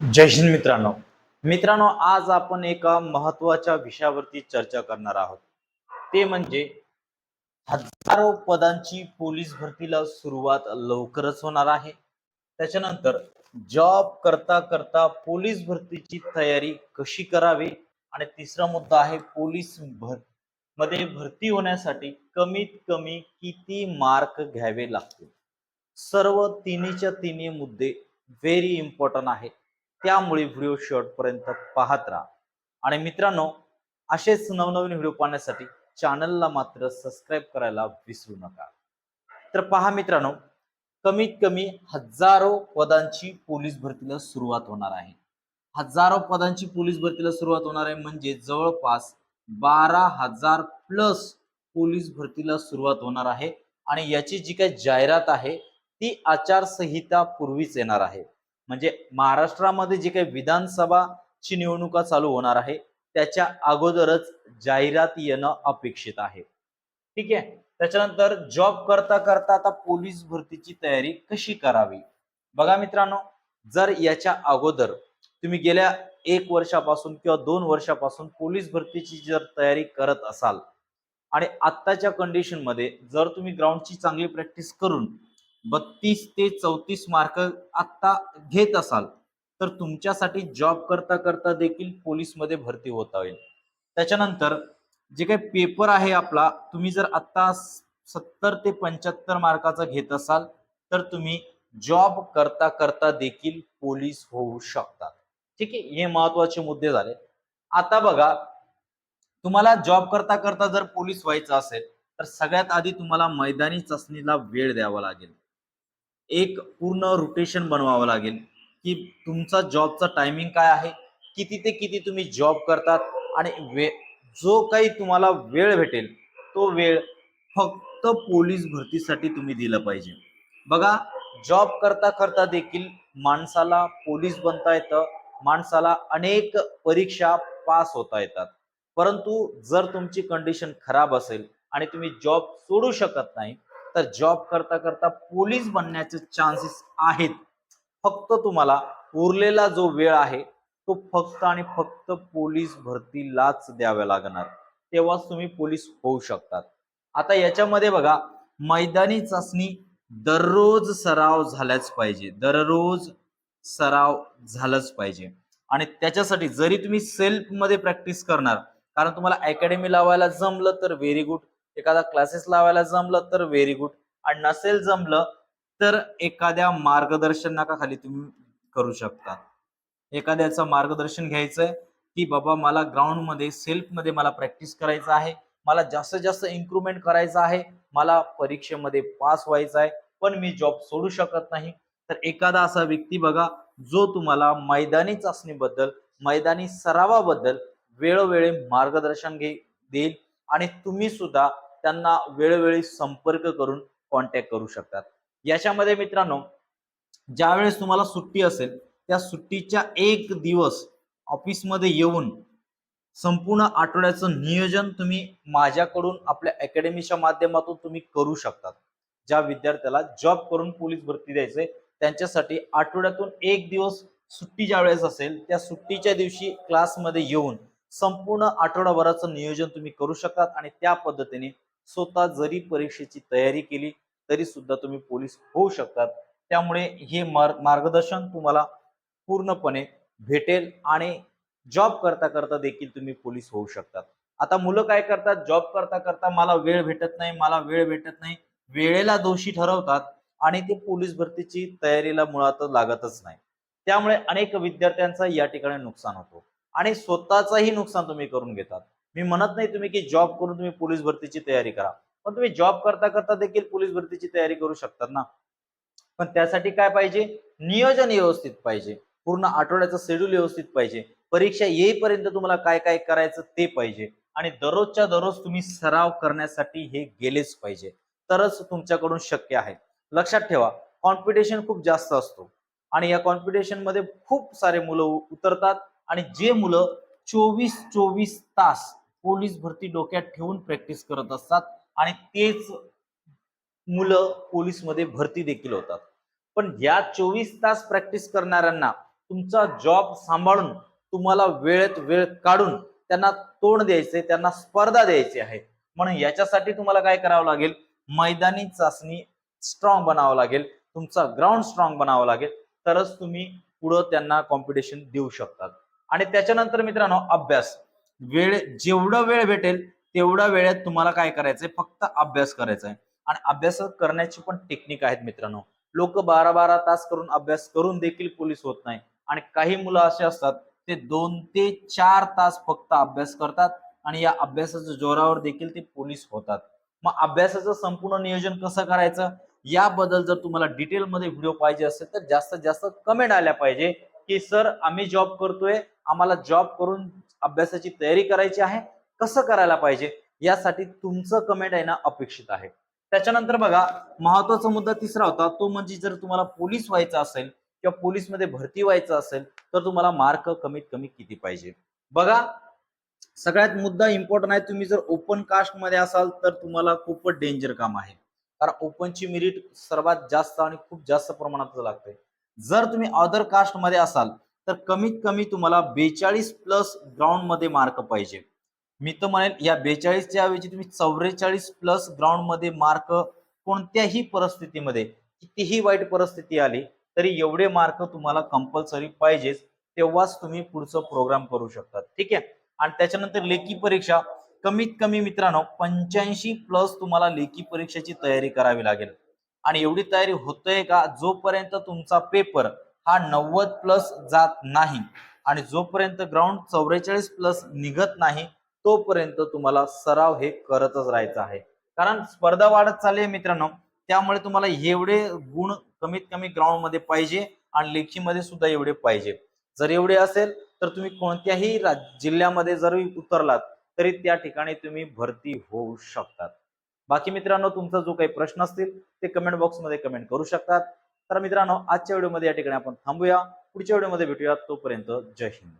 जय हिंद मित्रांनो. मित्रांनो आज आपण एका महत्त्वाच्या विषयावरती चर्चा करणार आहोत. ते म्हणजे हजारो पदांची पोलीस भरतीला सुरुवात लवकरच होणार आहे. त्याच्यानंतर जॉब करता करता पोलीस भरतीची तयारी कशी करावी? आणि तिसरा मुद्दा आहे पोलीस भरमध्ये भरती होण्यासाठी कमीत कमी किती मार्क घ्यावे लागतील? सर्व तिन्हीच्या तिन्ही मुद्दे व्हेरी इम्पॉर्टंट आहे त्यामुळे व्हिडिओ शॉर्टपर्यंत पाहत राहा. आणि मित्रांनो असेच नवनवीन व्हिडिओ पाहण्यासाठी चॅनलला मात्र सबस्क्राईब करायला विसरू नका. तर पहा मित्रांनो कमीत कमी हजारो पदांची पोलीस भरतीला सुरुवात होणार आहे. हजारो पदांची पोलीस भरतीला सुरुवात होणार आहे म्हणजे जवळपास बारा हजार प्लस पोलीस भरतीला सुरुवात होणार आहे. आणि याची जी काही जाहिरात आहे ती आचारसंहिता पूर्वीच येणार आहे. म्हणजे महाराष्ट्रामध्ये जे काही विधानसभाची निवडणुका चालू होणार आहे त्याच्या अगोदरच जाहिरात येणं अपेक्षित आहे. ठीक आहे? त्याच्यानंतर जॉब करता करता आता पोलीस भरतीची तयारी कशी करावी? बघा मित्रांनो जर याच्या अगोदर तुम्ही गेल्या एक वर्षापासून किंवा दोन वर्षापासून पोलीस भरतीची जर तयारी करत असाल आणि आत्ताच्या कंडिशनमध्ये जर तुम्ही ग्राउंडची चांगली प्रॅक्टिस करून बत्तीस ते चौतीस मार्क आत्ता घेत असाल तर तुमच्यासाठी जॉब करता करता देखील पोलीसमध्ये भरती होता येईल त्याच्यानंतर जे काही पेपर आहे आपला तुम्ही जर आत्ता सत्तर ते पंच्याहत्तर मार्काचा घेत असाल तर तुम्ही जॉब करता करता देखील पोलीस होऊ शकतात. ठीक आहे हे महत्त्वाचे मुद्दे झाले. आता बघा तुम्हाला जॉब करता करता जर पोलीस व्हायचं असेल तर सगळ्यात आधी तुम्हाला मैदानी चाचणीला वेळ द्यावा लागेल. एक पूर्ण रोटेशन बनवावं लागेल की तुमचा जॉबचा टायमिंग काय आहे किती ते किती तुम्ही जॉब करतात आणि वे जो काही तुम्हाला वेळ भेटेल तो वेळ फक्त पोलीस भरतीसाठी तुम्ही दिलं पाहिजे. बघा जॉब करता करता देखील माणसाला पोलीस बनता येतं माणसाला अनेक परीक्षा पास होता येतात. परंतु जर तुमची कंडिशन खराब असेल आणि तुम्ही जॉब सोडू शकत नाही तर जॉब करता करता पोलीस बनण्याचे चान्सेस आहेत. फक्त तुम्हाला उरलेला जो वेळ आहे तो फक्त आणि फक्त पोलीस भरतीलाच द्यावा लागणार. तेव्हाच तुम्ही पोलीस होऊ शकतात. आता याच्यामध्ये बघा मैदानी चाचणी दररोज सराव झाल्याच पाहिजे. दररोज सराव झालाच पाहिजे. आणि त्याच्यासाठी जरी तुम्ही सेल्फमध्ये प्रॅक्टिस करणार कारण तुम्हाला अकॅडमी लावायला जमलं तर व्हेरी गुड एखादा क्लासेस लावायला जमलं तर व्हेरी गुड आणि नसेल जमलं तर एखाद्या मार्गदर्शनाखाली तुम्ही करू शकता एखाद्याचं मार्गदर्शन घ्यायचंय की बाबा मला ग्राउंडमध्ये सेल्फमध्ये मला प्रॅक्टिस करायचं आहे. मला जास्तीत जास्त इम्प्रुव्हमेंट करायचं आहे. मला परीक्षेमध्ये पास व्हायचं आहे. पण मी जॉब सोडू शकत नाही. तर एखादा असा व्यक्ती बघा जो तुम्हाला मैदानी चाचणीबद्दल मैदानी सरावाबद्दल वेळोवेळी मार्गदर्शन घे देईल. आणि तुम्ही सुद्धा त्यांना वेळोवेळी संपर्क करून कॉन्टॅक्ट करू शकतात. याच्यामध्ये मित्रांनो ज्यावेळेस तुम्हाला सुट्टी असेल त्या सुट्टीच्या एक दिवस ऑफिसमध्ये येऊन संपूर्ण आठवड्याचं नियोजन तुम्ही माझ्याकडून आपल्या अकॅडमीच्या माध्यमातून तुम्ही करू शकतात. ज्या विद्यार्थ्याला जॉब करून पोलीस भरती द्यायचे त्यांच्यासाठी आठवड्यातून एक दिवस सुट्टी ज्या वेळेस असेल त्या सुट्टीच्या दिवशी क्लासमध्ये येऊन संपूर्ण आठवडाभराचं नियोजन तुम्ही करू शकतात आणि त्या पद्धतीने स्वतः जरी परीक्षेची तयारी केली तरी सुद्धा तुम्ही पोलीस होऊ शकतात. त्यामुळे हे मार्गदर्शन तुम्हाला पूर्णपणे भेटेल आणि जॉब करता करता देखील तुम्ही पोलीस होऊ शकतात. आता मुलं काय करतात? जॉब करता करता मला वेळ भेटत नाही मला वेळ भेटत नाही वेळेला दोषी ठरवतात आणि ते पोलीस भरतीची तयारीला मुळात लागतच नाही. त्यामुळे अनेक विद्यार्थ्यांचा या ठिकाणी नुकसान होतो. आणि स्वतःचाही नुकसान तुम्ही करून घेतात. मी म्हणत नाही तुम्ही की जॉब करून तुम्ही पोलीस भरतीची तयारी करा. पण तुम्ही जॉब करता करता देखील पोलीस भरतीची तयारी करू शकतात ना. पण त्यासाठी काय पाहिजे? नियोजन व्यवस्थित पाहिजे. पूर्ण आठवड्याचं शेड्यूल व्यवस्थित पाहिजे. परीक्षा येईपर्यंत तुम्हाला काय काय करायचं ते पाहिजे. आणि दररोजच्या दररोज तुम्ही सराव करण्यासाठी हे गेलेच पाहिजे. तरच तुमच्याकडून शक्य आहे. लक्षात ठेवा कॉम्पिटिशन खूप जास्त असतो. आणि या कॉम्पिटिशनमध्ये खूप सारे मुलं उतरतात. आणि जे मुलं चोवीस चोवीस तास पोलीस भरती डोक्यात ठेवून प्रॅक्टिस करत असतात. आणि तेच मुलं पोलीसमध्ये भरती देखील होतात. पण या चोवीस तास प्रॅक्टिस करणाऱ्यांना तुमचा जॉब सांभाळून तुम्हाला वेळेत वेळ काढून त्यांना तोंड द्यायचे त्यांना स्पर्धा द्यायची आहे. म्हणून याच्यासाठी तुम्हाला काय करावं लागेल? मैदानी चाचणी स्ट्रॉंग बनावं लागेल. तुमचा ग्राउंड स्ट्रॉंग बनावं लागेल. तरच तुम्ही पुढं त्यांना कॉम्पिटिशन देऊ शकतात. आणि त्याच्यानंतर मित्रांनो अभ्यास. वेळ जेवढं वेळ भेटेल तेवढ्या वेळेत तुम्हाला काय करायचंय? फक्त अभ्यास करायचा आहे आणि अभ्यास करण्याची पण टेक्निक आहेत मित्रांनो. लोक बारा बारा तास करून अभ्यास करून देखील पोलीस होत नाही. आणि काही मुलं असे असतात ते दोन ते चार तास फक्त अभ्यास करतात आणि या अभ्यासाच्या जोरावर देखील ते पोलीस होतात. मग अभ्यासाचं संपूर्ण नियोजन कसं करायचं? याबद्दल जर तुम्हाला डिटेलमध्ये व्हिडिओ पाहिजे असेल तर जास्तीत जास्त कमेंट आल्या पाहिजे की सर आम्ही जॉब करतोय. आम्हाला जॉब करून अभ्यासाची तयारी करायची आहे कसं करायला पाहिजे यासाठी तुमचं कमेंट आहे ना अपेक्षित आहे. त्याच्यानंतर बघा महत्त्वाचा मुद्दा तिसरा होता तो म्हणजे जर तुम्हाला पोलीस व्हायचा असेल किंवा पोलीसमध्ये भरती व्हायचं असेल तर तुम्हाला मार्क कमीत कमी किती पाहिजे? बघा सगळ्यात मुद्दा इम्पॉर्टंट आहे तुम्ही जर ओपन कास्टमध्ये असाल तर तुम्हाला खूपच डेंजर काम आहे. कारण ओपनची मेरिट सर्वात जास्त आणि खूप जास्त प्रमाणात लागते. जर तुम्ही अदर कास्टमध्ये असाल तर कमीत कमी तुम्हाला बेचाळीस प्लस ग्राउंडमध्ये मार्क पाहिजे. मी तर म्हणेल या बेचाळीसच्या ऐवजी तुम्ही चौवेचाळीस प्लस ग्राउंडमध्ये मार्क कोणत्याही परिस्थितीमध्ये कितीही वाईट परिस्थिती आली तरी एवढे मार्क तुम्हाला कंपल्सरी पाहिजेच तेव्हाच तुम्ही पुढचं प्रोग्राम करू शकता ठीक आहे? आणि त्याच्यानंतर लेखी परीक्षा. कमीत कमी मित्रांनो पंच्याऐंशी प्लस तुम्हाला लेखी परीक्षेची तयारी करावी लागेल. आणि एवढी तयारी होतंय का? जोपर्यंत तुमचा पेपर हा नव्वद प्लस जात नाही आणि जोपर्यंत ग्राउंड चौवेचाळीस प्लस निघत नाही तोपर्यंत तुम्हाला सराव हे करतच राहायचं आहे. कारण स्पर्धा वाढत चालली आहे मित्रांनो त्यामुळे तुम्हाला एवढे गुण कमीत कमी ग्राउंडमध्ये पाहिजे आणि लेखीमध्ये सुद्धा एवढे पाहिजे. जर एवढे असेल तर तुम्ही कोणत्याही राज- जिल्ह्यामध्ये जरी उतरलात तरी त्या ठिकाणी तुम्ही भरती होऊ शकतात. बाकी मित्रांनो तुमचा जो काही प्रश्न असतील ते कमेंट बॉक्समध्ये कमेंट करू शकतात. तर मित्रांनो आजच्या व्हिडिओमध्ये या ठिकाणी आपण थांबूया. पुढच्या व्हिडिओमध्ये भेटूया तोपर्यंत जय हिंद.